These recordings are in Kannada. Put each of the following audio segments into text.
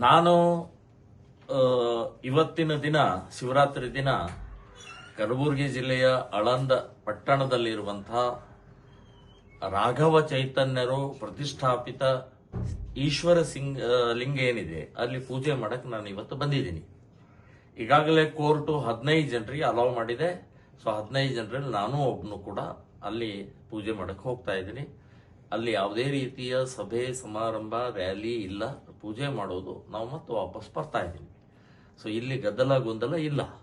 ನಾನು ಇವತ್ತಿನ ದಿನ, ಶಿವರಾತ್ರಿ ದಿನ, ಕಲಬುರಗಿ ಜಿಲ್ಲೆಯ ಅಳಂದ ಪಟ್ಟಣದಲ್ಲಿರುವಂತಹ ರಾಘವ ಚೈತನ್ಯರು ಪ್ರತಿಷ್ಠಾಪಿತ ಈಶ್ವರ ಸಿಂಗ್ ಲಿಂಗ ಏನಿದೆ, ಅಲ್ಲಿ ಪೂಜೆ ಮಾಡಕ್ಕೆ ನಾನು ಇವತ್ತು ಬಂದಿದ್ದೀನಿ. ಈಗಾಗಲೇ ಕೋರ್ಟು ಹದಿನೈದು ಜನರಿಗೆ ಅಲೌ ಮಾಡಿದೆ. ಸೊ, ಹದಿನೈದು ಜನರಲ್ಲಿ ನಾನು ಒಬ್ಬನು ಕೂಡ ಅಲ್ಲಿ ಪೂಜೆ ಮಾಡಕ್ಕೆ ಹೋಗ್ತಾ ಇದ್ದೀನಿ. ಅಲ್ಲಿ ಯಾವುದೇ ರೀತಿಯ ಸಭೆ, ಸಮಾರಂಭ, ರ್ಯಾಲಿ ಇಲ್ಲ. ಪೂಜೆ ಮಾಡೋದು. ನಾವು ಮತ್ತೆ ವಾಪಸ್ ಬರ್ತಾ ಇದ್ದೀವಿ. ಸೊ ಇಲ್ಲಿ ಗದ್ದಲ ಗೊಂದಲ ಇಲ್ಲ.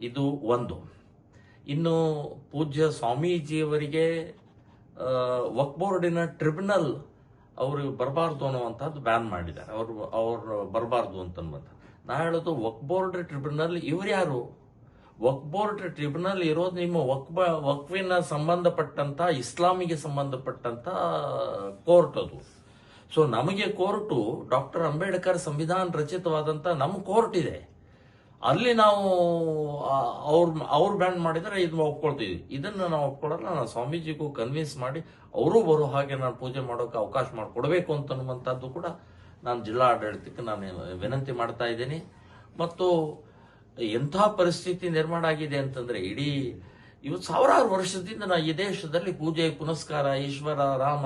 ಇದು ಒಂದು. ಇನ್ನು ಪೂಜ್ಯ ಸ್ವಾಮೀಜಿಯವರಿಗೆ ವಕ್ಬೋರ್ಡಿನ ಟ್ರಿಬ್ಯುನಲ್ ಅವರು ಬರಬಾರ್ದು ಅನ್ನುವಂಥದ್ದು ಬ್ಯಾನ್ ಮಾಡಿದ್ದಾರೆ. ಅವರು ಅವರು ಬರಬಾರ್ದು ಅಂತನ್ಬಂತ ನಾ ಹೇಳೋದು, ವಕ್ಬೋರ್ಡ್ ಟ್ರಿಬ್ಯುನಲ್ ಇವ್ರು ಯಾರು? ವಕ್ಫ್ ಬೋರ್ಡ್ ಟ್ರಿಬ್ಯುನಲ್ ಇರೋದು ನಿಮ್ಮ ವಕ್ಬ ವಕ್ವಿನ ಸಂಬಂಧಪಟ್ಟಂತ, ಇಸ್ಲಾಮಿಗೆ ಸಂಬಂಧಪಟ್ಟಂತ ಕೋರ್ಟ್ ಅದು. ಸೊ ನಮಗೆ ಕೋರ್ಟು ಡಾಕ್ಟರ್ ಅಂಬೇಡ್ಕರ್ ಸಂವಿಧಾನ ರಚಿತವಾದಂತ ನಮ್ಮ ಕೋರ್ಟ್ ಇದೆ. ಅಲ್ಲಿ ನಾವು ಅವ್ರ, ಅವ್ರು ಬ್ಯಾನ್ ಮಾಡಿದರೆ ಇದನ್ನ ಒಪ್ಕೊಳ್ತೀವಿ. ಇದನ್ನ ನಾವು ಒಪ್ಕೊಳ್ಳಲ್ಲ ನಾನು ಸ್ವಾಮೀಜಿಗೂ ಕನ್ವಿನ್ಸ್ ಮಾಡಿ ಅವರು ಬರೋ ಹಾಗೆ ನಾನು ಪೂಜೆ ಮಾಡೋಕೆ ಅವಕಾಶ ಮಾಡಿಕೊಡ್ಬೇಕು ಅಂತನ್ನುವಂಥದ್ದು ಕೂಡ ನಾನು ಜಿಲ್ಲಾ ಆಡಳಿತಕ್ಕೆ ನಾನು ವಿನಂತಿ ಮಾಡ್ತಾ ಇದ್ದೀನಿ. ಮತ್ತು ಎಂಥ ಪರಿಸ್ಥಿತಿ ನಿರ್ಮಾಣ ಆಗಿದೆ ಅಂತಂದ್ರೆ ಇಡೀ ಇವತ್ತು ಸಾವಿರಾರು ವರ್ಷದಿಂದ ನಾ ಈ ದೇಶದಲ್ಲಿ ಪೂಜೆ, ಪುನಸ್ಕಾರ, ಈಶ್ವರ, ರಾಮ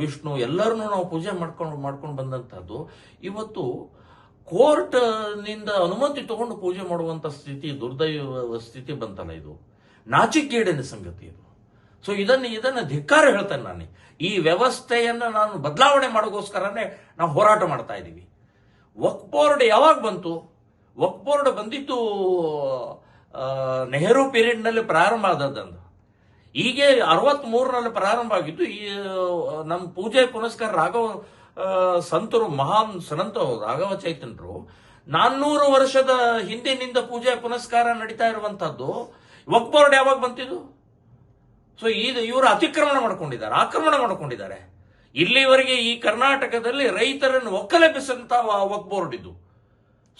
ವಿಷ್ಣು ಎಲ್ಲರನ್ನೂ ನಾವು ಪೂಜೆ ಮಾಡ್ಕೊಂಡು ಮಾಡ್ಕೊಂಡು ಬಂದಂಥದ್ದು ಇವತ್ತು ಕೋರ್ಟ್ನಿಂದ ಅನುಮತಿ ತಗೊಂಡು ಪೂಜೆ ಮಾಡುವಂತ ಸ್ಥಿತಿ, ದುರ್ದೈವ ಸ್ಥಿತಿ ಬಂತಲ್ಲ ಇದು. ನಾಚಿಕೇಡಿನ ಸಂಗತಿ ಇದು. ಸೊ ಇದನ್ನು ಇದನ್ನು ಧಿಕ್ಕಾರ ಹೇಳ್ತೇನೆ ನಾನು. ಈ ವ್ಯವಸ್ಥೆಯನ್ನು ನಾನು ಬದಲಾವಣೆ ಮಾಡೋಕ್ಕೋಸ್ಕರನೇ ನಾವು ಹೋರಾಟ ಮಾಡ್ತಾ ಇದ್ದೀವಿ ವಕ್ ಬೋರ್ಡ್ ಯಾವಾಗ ಬಂತು? ವಕ್ ಬೋರ್ಡ್ ಬಂದಿದ್ದು ನೆಹರು ಪೀರಿಯಡ್ನಲ್ಲಿ ಪ್ರಾರಂಭ ಆದದ್ದು ಹೀಗೆ ಅರವತ್ ಮೂರರಲ್ಲಿ ಪ್ರಾರಂಭ ಆಗಿದ್ದು, ಈ, ನಮ್ಮ ಪೂಜೆ ಪುನಸ್ಕಾರ ರಾಘವ ಸಂತರು ಮಹಾನ್ ಸಂತ ರಾಘವ ಚೈತನ್ಯರು ನಾನ್ನೂರು ವರ್ಷದ ಹಿಂದಿನಿಂದ ಪೂಜೆ ಪುನಸ್ಕಾರ ನಡೀತಾ ಇರುವಂತಹದ್ದು ವಕ್ ಬೋರ್ಡ್ ಯಾವಾಗ ಬಂತಿದ್ದು? ಸೊ ಇದು ಇವರು ಅತಿಕ್ರಮಣ ಮಾಡ್ಕೊಂಡಿದ್ದಾರೆ, ಆಕ್ರಮಣ ಮಾಡ್ಕೊಂಡಿದ್ದಾರೆ. ಇಲ್ಲಿವರೆಗೆ ಈ ಕರ್ನಾಟಕದಲ್ಲಿ ರೈತರನ್ನು ಒಕ್ಕಲೆಬ್ಬಿಸಂತ ವಕ್ ಬೋರ್ಡ್ ಇದು.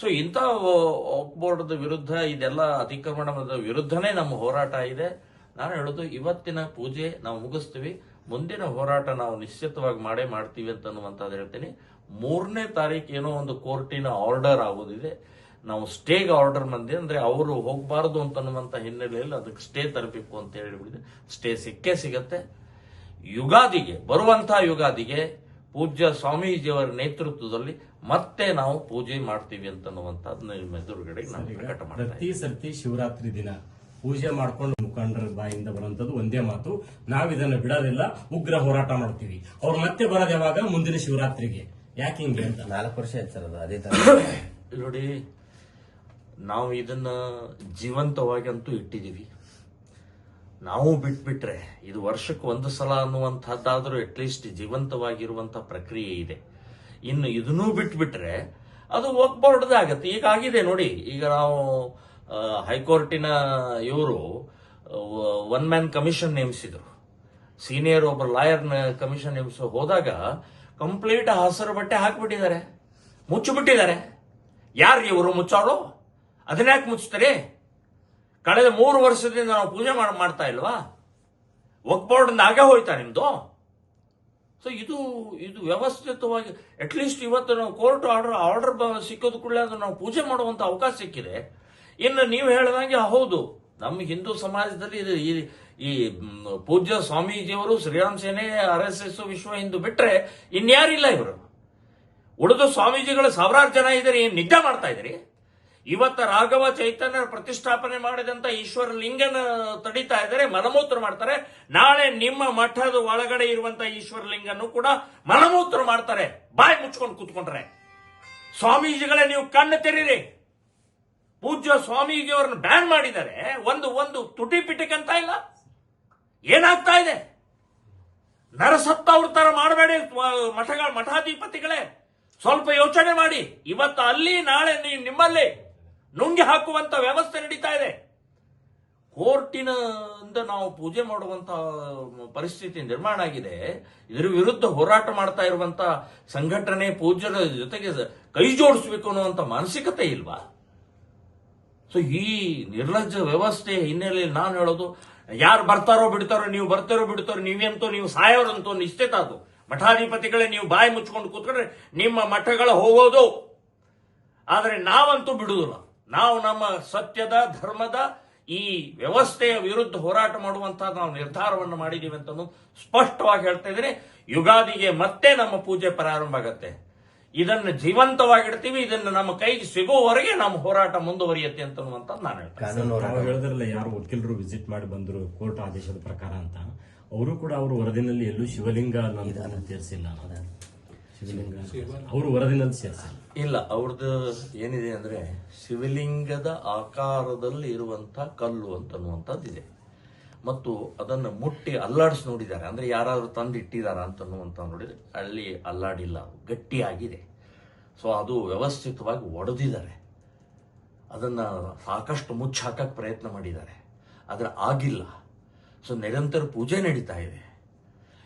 ಸೊ ಇಂಥ ವಕ್ ಬೋರ್ಡ್ ವಿರುದ್ಧ, ಇದೆಲ್ಲ ಅತಿಕ್ರಮಣದ ವಿರುದ್ಧನೇ ನಮ್ಮ ಹೋರಾಟ ಇದೆ. ನಾನು ಹೇಳೋದು, ಇವತ್ತಿನ ಪೂಜೆ ನಾವು ಮುಗಿಸ್ತೀವಿ. ಮುಂದಿನ ಹೋರಾಟ ನಾವು ನಿಶ್ಚಿತವಾಗಿ ಮಾಡೇ ಮಾಡ್ತೀವಿ ಅಂತ ಅನ್ನುವಂಥದ್ದು ಹೇಳ್ತೀನಿ. ಮೂರನೇ ತಾರೀಕು ಏನೋ ಒಂದು ಕೋರ್ಟಿನ ಆರ್ಡರ್ ಆಗೋದಿದೆ. ನಾವು ಸ್ಟೇಗೆ ಆರ್ಡರ್ ಮಂದಿ, ಅಂದ್ರೆ ಅವರು ಹೋಗಬಾರದು ಅಂತನ್ನುವಂಥ ಹಿನ್ನೆಲೆಯಲ್ಲಿ ಅದಕ್ಕೆ ಸ್ಟೇ ತರಬೇಕು ಅಂತ ಹೇಳಿಬಿಡಿದೆ. ಸ್ಟೇ ಸಿಕ್ಕೇ ಸಿಗತ್ತೆ. ಯುಗಾದಿಗೆ, ಬರುವಂಥ ಯುಗಾದಿಗೆ ಪೂಜ್ಯ ಸ್ವಾಮೀಜಿಯವರ ನೇತೃತ್ವದಲ್ಲಿ ಮತ್ತೆ ನಾವು ಪೂಜೆ ಮಾಡ್ತೀವಿ ಅಂತನ್ನುವಂಥದ್ದು ನಿಮ್ಮ ಎದುರುಗಡೆ ನಾನು ಪ್ರಕಟ ಪ್ರತಿ ಸರ್ತಿ ಶಿವರಾತ್ರಿ ದಿನ ಪೂಜೆ ಮಾಡ್ಕೊಂಡು ಮುಖಂಡರ ಬಾಯಿಂದ ಬರುವಂತದ್ದು ಒಂದೇ ಮಾತು ನಾವ್ ಇದನ್ನ ಬಿಡೋದಿಲ್ಲ ಉಗ್ರ ಹೋರಾಟ ಮಾಡ್ತೀವಿ. ಅವ್ರು ಮತ್ತೆ ಬರೋದ್ ಯಾವಾಗ? ಮುಂದಿನ ಶಿವರಾತ್ರಿಗೆ. ಯಾಕೆ ಹಿಂಗೆ ಅಂತ? ನಾಲ್ಕು ವರ್ಷ ಆಯ್ತು ಸರ್ ಅದು ಅದೇ ತರ. ನೋಡಿ ನಾವು ಇದನ್ನ ಜೀವಂತವಾಗಿ ಅಂತೂ ಇಟ್ಟಿದ್ದೀವಿ. ನಾವು ಬಿಟ್ಬಿಟ್ರೆ ಇದು ವರ್ಷಕ್ಕೆ ಒಂದು ಸಲ ಅನ್ನುವಂಥದ್ದಾದರೂ ಅಟ್ಲೀಸ್ಟ್ ಜೀವಂತವಾಗಿರುವಂತ ಪ್ರಕ್ರಿಯೆ ಇದೆ. ಇನ್ನು ಇದನ್ನೂ ಬಿಟ್ಬಿಟ್ರೆ ಅದು ಹೋಗ್ಬಾರ್ದಾಗತ್ತೆ. ಈಗ ಆಗಿದೆ ನೋಡಿ, ಈಗ ನಾವು ಹೈಕೋರ್ಟಿನ ಇವರು ಒನ್ ಮ್ಯಾನ್ ಕಮಿಷನ್ ನೇಮಿಸಿದ್ರು. ಸೀನಿಯರ್ ಒಬ್ಬ ಲಾಯರ್ನ ಕಮಿಷನ್ ನೇಮಿಸ ಹೋದಾಗ ಕಂಪ್ಲೀಟ್ ಹಸಿರು ಬಟ್ಟೆ ಹಾಕಿಬಿಟ್ಟಿದ್ದಾರೆ. ಮುಚ್ಚಿಬಿಟ್ಟಿದ್ದಾರೆ. ಯಾರಿಗೆ ಇವರು ಮುಚ್ಚೋರು? ಅದನ್ಯಾಕೆ ಮುಚ್ತಾರೆ? ಕಳೆದ ಮೂರು ವರ್ಷದಿಂದ ನಾವು ಪೂಜೆ ಮಾಡಿ, ಮಾಡ್ತಾ ಇಲ್ವಾ? ವಕ್ ಬೋರ್ಡ್ ಆಗ ಹೋಯ್ತಾ ನಿಮ್ದು? ಸೊ ಇದು ಇದು ವ್ಯವಸ್ಥಿತವಾಗಿ ಅಟ್ಲೀಸ್ಟ್ ಇವತ್ತು ನಾವು ಕೋರ್ಟ್ ಆರ್ಡರ್ ಆರ್ಡರ್ ಸಿಕ್ಕೋದು ಕೂಡಲೇ ಅದು ನಾವು ಪೂಜೆ ಮಾಡುವಂತ ಅವಕಾಶ ಸಿಕ್ಕಿದೆ. ಇನ್ನು ನೀವು ಹೇಳಿದಂಗೆ, ಹೌದು, ನಮ್ಮ ಹಿಂದೂ ಸಮಾಜದಲ್ಲಿ ಇದು, ಈ ಈ ಪೂಜ್ಯ ಸ್ವಾಮೀಜಿಯವರು, ಶ್ರೀರಾಮ್ ಸೇನೆ, ಆರ್ ಎಸ್ ಎಸ್ ವಿಶ್ವ ಹಿಂದೂ ಬಿಟ್ರೆ ಇನ್ಯಾರಿಲ್ಲ ಇವರು? ಉಳಿದು ಸ್ವಾಮೀಜಿಗಳು ಸಾವಿರಾರು ಜನ ಇದ್ದಾರೆ, ಏನು ನಿದ್ದೆ ಮಾಡ್ತಾ ಇದ್ರಿ ಇವತ್ತ ರಾಘವ ಚೈತನ್ಯ ಪ್ರತಿಷ್ಠಾಪನೆ ಮಾಡಿದಂತ ಈಶ್ವರ ಲಿಂಗನ ತಡಿತಾ ಇದ್ದಾರೆ, ಮಲಮೂತ್ರ ಮಾಡ್ತಾರೆ. ನಾಳೆ ನಿಮ್ಮ ಮಠದ ಒಳಗಡೆ ಇರುವಂತ ಈಶ್ವರ ಲಿಂಗನ್ನು ಕೂಡ ಮಲಮೂತ್ರ ಮಾಡ್ತಾರೆ. ಬಾಯಿ ಮುಚ್ಕೊಂಡು ಕೂತ್ಕೊಂಡ್ರೆ. ಸ್ವಾಮೀಜಿಗಳೇ, ನೀವು ಕಣ್ಣು ತೆರೀರಿ. ಪೂಜ್ಯ ಸ್ವಾಮೀಜಿಯವರನ್ನು ಬ್ಯಾನ್ ಮಾಡಿದ್ದಾರೆ. ಒಂದು ಒಂದು ತುಟಿ ಪಿಟಿಕಂತ ಇಲ್ಲ? ಏನಾಗ್ತಾ ಇದೆ? ನರಸತ್ತವ್ರ ತರ ಮಾಡಬೇಡಿ ಮಠಗಳ ಮಠಾಧಿಪತಿಗಳೇ. ಸ್ವಲ್ಪ ಯೋಚನೆ ಮಾಡಿ. ಇವತ್ತು ಅಲ್ಲಿ, ನಾಳೆ ನೀವು ನಿಮ್ಮಲ್ಲಿ ನುಂಗಿ ಹಾಕುವಂತ ವ್ಯವಸ್ಥೆ ನಡೀತಾ ಇದೆ. ಕೋರ್ಟಿನಿಂದ ನಾವು ಪೂಜೆ ಮಾಡುವಂತ ಪರಿಸ್ಥಿತಿ ನಿರ್ಮಾಣ ಆಗಿದೆ. ಇದರ ವಿರುದ್ಧ ಹೋರಾಟ ಮಾಡ್ತಾ ಇರುವಂತ ಸಂಘಟನೆ ಪೂಜ್ಯರ ಜೊತೆಗೆ ಕೈ ಜೋಡಿಸ್ಬೇಕು ಅನ್ನುವಂತ ಮಾನಸಿಕತೆ ಇಲ್ವಾ? ಸೊ ಈ ನಿರ್ಲಜ್ಜ ವ್ಯವಸ್ಥೆ ಹಿನ್ನೆಲೆಯಲ್ಲಿ ನಾನು ಹೇಳೋದು, ಯಾರು ಬರ್ತಾರೋ ಬಿಡ್ತಾರೋ, ನೀವು ಬರ್ತಾರೋ ಬಿಡ್ತಾರೋ, ನೀವೆಂತೋ, ನೀವು ಸಾಯೋರಂತೋ ನಿಶ್ಚಿತ ಅದು. ಮಠಾಧಿಪತಿಗಳೇ ನೀವು ಬಾಯಿ ಮುಚ್ಕೊಂಡು ಕೂತ್ಕೊಂಡ್ರೆ ನಿಮ್ಮ ಮಠಗಳ ಹೋಗೋದು. ಆದರೆ ನಾವಂತೂ ಬಿಡುವುದಿಲ್ಲ. ನಾವು ನಮ್ಮ ಸತ್ಯದ ಧರ್ಮದ ಈ ವ್ಯವಸ್ಥೆಯ ವಿರುದ್ಧ ಹೋರಾಟ ಮಾಡುವಂತಹ ನಾವು ನಿರ್ಧಾರವನ್ನು ಮಾಡಿದ್ದೀವಿ ಅಂತ ಸ್ಪಷ್ಟವಾಗಿ ಹೇಳ್ತಾ ಇದ್ದೀನಿ. ಯುಗಾದಿಗೆ ಮತ್ತೆ ನಮ್ಮ ಪೂಜೆ ಪ್ರಾರಂಭ ಆಗತ್ತೆ. ಇದನ್ನು ಜೀವಂತವಾಗಿಡ್ತೀವಿ ಇದನ್ನು ನಮ್ಮ ಕೈಗೆ ಸಿಗುವವರೆಗೆ ನಮ್ಮ ಹೋರಾಟ ಮುಂದುವರಿಯುತ್ತೆ ಅಂತ ನಾನು ಹೇಳ್ತೇನೆ. ಯಾರು ವಕೀಲರು ವಿಸಿಟ್ ಮಾಡಿ ಬಂದ್ರು ಕೋರ್ಟ್ ಆದೇಶದ ಪ್ರಕಾರ ಅಂತ. ಅವರು ಕೂಡ ಅವರು ವರದಿನಲ್ಲಿ ಎಲ್ಲೂ ಶಿವಲಿಂಗ ಸೇರಿಸಿಲ್ಲ ಶಿವಲಿಂಗ ಅವರು ವರದಿನಲ್ಲಿ ಸೇರಿಸಿಲ್ಲ ಇಲ್ಲ ಅವ್ರದ್ದು ಏನಿದೆ ಅಂದ್ರೆ ಶಿವಲಿಂಗದ ಆಕಾರದಲ್ಲಿ ಇರುವಂತ ಕಲ್ಲು ಅಂತನ್ನುವಂಥದ್ದಿದೆ ಮತ್ತು ಅದನ್ನು ಮುಟ್ಟಿ ಅಲ್ಲಾಡಿಸಿ ನೋಡಿದ್ದಾರೆ. ಅಂದ್ರೆ ಯಾರಾದ್ರೂ ತಂದು ಇಟ್ಟಿದಾರ ಅಂತನ್ನುವಂತ ನೋಡಿದ್ರೆ ಅಲ್ಲಿ ಅಲ್ಲಾಡಿಲ್ಲ ಗಟ್ಟಿಯಾಗಿದೆ. ಸೊ ಅದು ವ್ಯವಸ್ಥಿತವಾಗಿ ಒಡೆದಿದ್ದಾರೆ. ಅದನ್ನ ಸಾಕಷ್ಟು ಮುಚ್ಚಾಕಕ್ಕೆ ಪ್ರಯತ್ನ ಮಾಡಿದ್ದಾರೆ. ಆದರೆ ಆಗಿಲ್ಲ. ಸೊ ನಿರಂತರ ಪೂಜೆ ನಡೀತಾ ಇದೆ.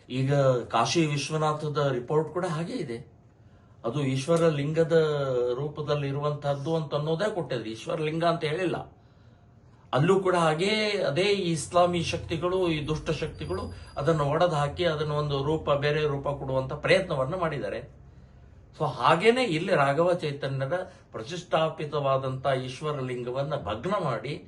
ಈಗ ಕಾಶಿ ವಿಶ್ವನಾಥದ ರಿಪೋರ್ಟ್ ಕೂಡ ಹಾಗೆ ಇದೆ. ಅದು ಈಶ್ವರ ಲಿಂಗದ ರೂಪದಲ್ಲಿ ಇರುವಂತಹದ್ದು ಅಂತ ಅನ್ನೋದೇ ಕೊಟ್ಟಿದ್ರು. ಈಶ್ವರ ಲಿಂಗ ಅಂತ ಹೇಳಿಲ್ಲ. ಅಲ್ಲೂ ಕೂಡ ಹಾಗೇ ಅದೇ ಈ ಇಸ್ಲಾಮಿ ಶಕ್ತಿಗಳು, ಈ ದುಷ್ಟ ಶಕ್ತಿಗಳು ಅದನ್ನು ಒಡೆದು ಹಾಕಿ ಅದನ್ನು ಒಂದು ರೂಪ, ಬೇರೆ ರೂಪ ಕೊಡುವಂತ ಪ್ರಯತ್ನವನ್ನು ಮಾಡಿದ್ದಾರೆ. ಸೊ ಹಾಗೇನೆ ಇಲ್ಲಿ ರಾಘವ ಚೈತನ್ಯರ ಪ್ರತಿಷ್ಠಾಪಿತವಾದಂತ ಈಶ್ವರ ಲಿಂಗವನ್ನ ಭಗ್ನ ಮಾಡಿ,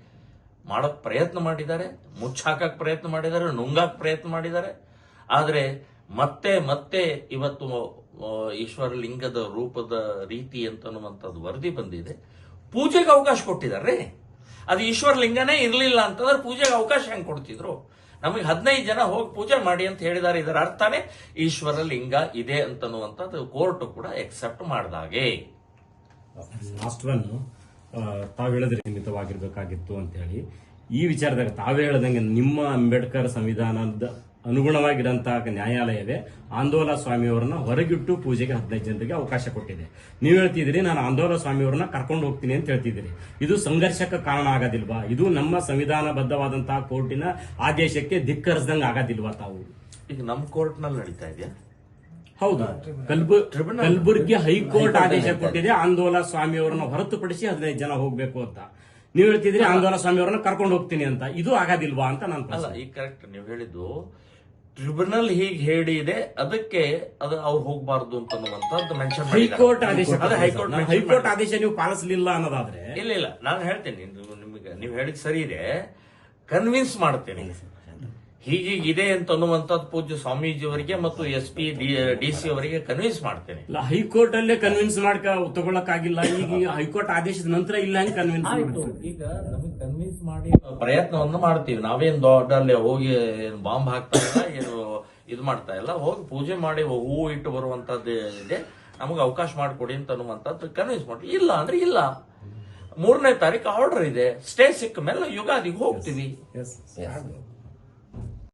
ಮಾಡಕ್ ಪ್ರಯತ್ನ ಮಾಡಿದ್ದಾರೆ, ಮುಚ್ಚಾಕಕ್ ಪ್ರಯತ್ನ ಮಾಡಿದ್ದಾರೆ, ನುಂಗಾಕ್ ಪ್ರಯತ್ನ ಮಾಡಿದ್ದಾರೆ. ಆದ್ರೆ ಮತ್ತೆ ಮತ್ತೆ ಇವತ್ತು ಈಶ್ವರಲಿಂಗದ ಈಶ್ವರ ಲಿಂಗದ ರೂಪದ ರೀತಿ ಅಂತನ್ನುವಂಥದ್ದು ವರದಿ ಬಂದಿದೆ. ಪೂಜೆಗೆ ಅವಕಾಶ ಕೊಟ್ಟಿದ್ದಾರೆ ಅದು ಈಶ್ವರ ಲಿಂಗನೇ ಇರಲಿಲ್ಲ ಅಂತಂದ್ರೆ ಪೂಜೆಗೆ ಅವಕಾಶ ಹೆಂಗೆ ಕೊಡ್ತಿದ್ರು? ನಮಗೆ ಹದಿನೈದು ಜನ ಹೋಗಿ ಪೂಜೆ ಮಾಡಿ ಅಂತ ಹೇಳಿದ್ದಾರೆ ಇದರ ಅರ್ಥನೇ ಈಶ್ವರ ಲಿಂಗ ಇದೆ ಅಂತನ್ನುವಂಥದ್ದು ಕೋರ್ಟ್ ಕೂಡ ಎಕ್ಸೆಪ್ಟ್ ಮಾಡಿದಾಗೆ. ಲಾಸ್ಟ್ ಒನ್ ತಾವು ಹೇಳಿದ್ರೆ ಸೀಮಿತವಾಗಿರ್ಬೇಕಾಗಿತ್ತು ಅಂತ ಹೇಳಿ ಈ ವಿಚಾರದಾಗ ತಾವೇ ಹೇಳ್ದಂಗೆ ನಿಮ್ಮ ಅಂಬೇಡ್ಕರ್ ಸಂವಿಧಾನದ ಅನುಗುಣವಾಗಿರಂತಹ ನ್ಯಾಯಾಲಯವೇ ಆಂದೋಲ ಸ್ವಾಮಿಯವರನ್ನ ಹೊರಗಿಟ್ಟು ಪೂಜೆಗೆ ಹದಿನೈದು ಜನರಿಗೆ ಅವಕಾಶ ಕೊಟ್ಟಿದೆ. ನೀವು ಹೇಳ್ತಿದ್ದೀರಿ ನಾನು ಆಂದೋಲ ಸ್ವಾಮಿಯವರನ್ನ ಕರ್ಕೊಂಡು ಹೋಗ್ತೀನಿ ಅಂತ ಹೇಳ್ತಿದ್ದೀರಿ. ಇದು ಸಂಘರ್ಷಕ್ಕೆ ಕಾರಣ ಆಗೋದಿಲ್ವಾ? ಇದು ನಮ್ಮ ಸಂವಿಧಾನಬದ್ಧವಾದಂತಹ ಕೋರ್ಟಿನ ಆದೇಶಕ್ಕೆ ಧಿಕ್ಕರಿಸ್ದಂಗೆ ಆಗೋದಿಲ್ವಾ ತಾವು? ಈಗ ನಮ್ಮ ಕೋರ್ಟ್ನಲ್ಲಿ ನಡೀತಾ ಇದೆಯಾ? ಹೌದು. ಕಲ್ಬು ಕಲಬುರ್ಗಿ ಹೈಕೋರ್ಟ್ ಆದೇಶ ಕೊಟ್ಟಿದೆ ಆಂದೋಲ ಸ್ವಾಮಿಯವರನ್ನ ಹೊರತುಪಡಿಸಿ ಹದಿನೈದು ಜನ ಹೋಗ್ಬೇಕು ಅಂತ. ನೀವು ಹೇಳ್ತಿದ್ರಿ ಆಂದೋಲ ಸ್ವಾಮಿಯವರನ್ನ ಕರ್ಕೊಂಡು ಹೋಗ್ತೀನಿ ಅಂತ. ಇದು ಆಗೋದಿಲ್ವಾ ಅಂತ ನಾನು ಈಗ ಕರೆಕ್ಟ್ ನೀವು ಹೇಳಿದ್ದು ಟ್ರಿಬ್ಯುನಲ್ ಹೀಗೆ ಹೇಳಿದೆ ಅದಕ್ಕೆ ಅದು ಅವ್ರು ಹೋಗಬಾರ್ದು ಅಂತ ಮೆನ್ಷನ್ ಹೈಕೋರ್ಟ್ ಆದೇಶ ಅದೇ ಹೈಕೋರ್ಟ್ ಆದೇಶ ನೀವು ಪಾಲಿಸಲಿಲ್ಲ ಅನ್ನೋದಾದ್ರೆ. ಇಲ್ಲ ಇಲ್ಲ ನಾನು ಹೇಳ್ತೇನೆ ನಿಮಗೆ ನೀವು ಹೇಳಿದ್ ಸರಿ ಇದೆ. ಕನ್ವಿನ್ಸ್ ಮಾಡ್ತೇನೆ. ಹೀಗೀಗಿದೆ ಅಂತ ಅನ್ನುವಂಥದ್ದು ಪೂಜ್ಯ ಸ್ವಾಮೀಜಿಯವರಿಗೆ ಮತ್ತು ಎಸ್ ಪಿ ಡಿ ಸಿ ಅವರಿಗೆ ಕನ್ವಿನ್ಸ್ ಮಾಡ್ತೇನೆ. ಇಲ್ಲ ಹೈಕೋರ್ಟ್ ಅಲ್ಲೇ ಕನ್ವಿನ್ಸ್ ಮಾಡ್ಕ ತಗೊಳಕ್ಕಾಗಿಲ್ಲ. ಈಗ ಹೈಕೋರ್ಟ್ ಆದೇಶದ ನಂತರ ಇಲ್ಲ ಹೆಂಗ್ ಕನ್ವಿನ್ಸ್ ಈಗ ನಮಗೆ ಕನ್ವಿನ್ಸ್ ಮಾಡಿ ಪ್ರಯತ್ನವನ್ನು ಮಾಡ್ತೀವಿ. ನಾವೇನ್ ದೊಡ್ಡ ಅಲ್ಲಿ ಹೋಗಿ ಏನ್ ಬಾಂಬ್ ಹಾಕ್ತಾ ಇಲ್ಲ ಏನು ಇದು ಮಾಡ್ತಾ ಇಲ್ಲ ಹೋಗಿ ಪೂಜೆ ಮಾಡಿ ಹೂ ಇಟ್ಟು ಬರುವಂತದ್ದು ಇದೆ. ನಮಗೆ ಅವಕಾಶ ಮಾಡಿಕೊಡಿ ಅಂತ ಅನ್ನುವಂಥದ್ದು ಕನ್ವಿನ್ಸ್ ಮಾಡಿ ಇಲ್ಲ ಅಂದ್ರೆ ಇಲ್ಲ. ಮೂರನೇ ತಾರೀಕು ಆರ್ಡರ್ ಇದೆ. ಸ್ಟೇ ಸಿಕ್ಕ ಮೇಲೆ ಯುಗಾದಿಗೆ ಹೋಗ್ತೀವಿ.